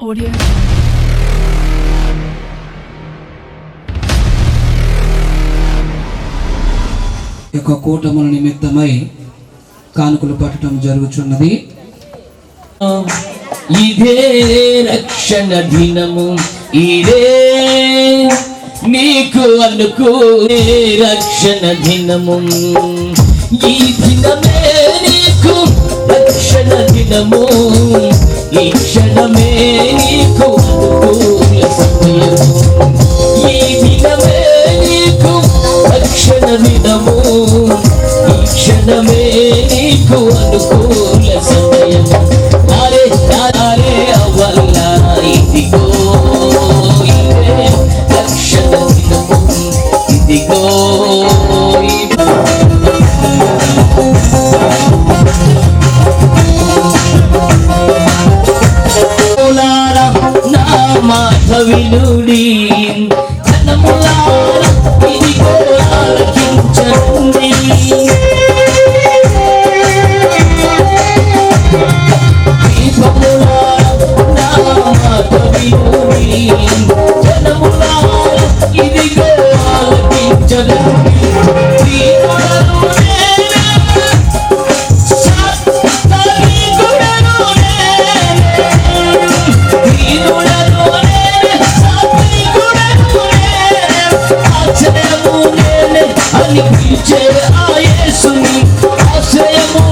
Audio. యొక్క కూటముల నిమిత్తమై కానుకలు పట్టడం జరుగుతున్నది ఇదే రక్షణ దినము ఇదే నీకు అనుకో రక్షణ దినము. ఈ దినమే నీకు రక్షణ దినము. ఈ క్షణమే నీకు అనుకూల సమయము ఈ దినమే నీకు రక్షణ దినము. ఈ క్షణమే నీకు అనుకూల సమయం నా మాట వినుడి నడిపించే ఆ యేసుని ఆశ్రయము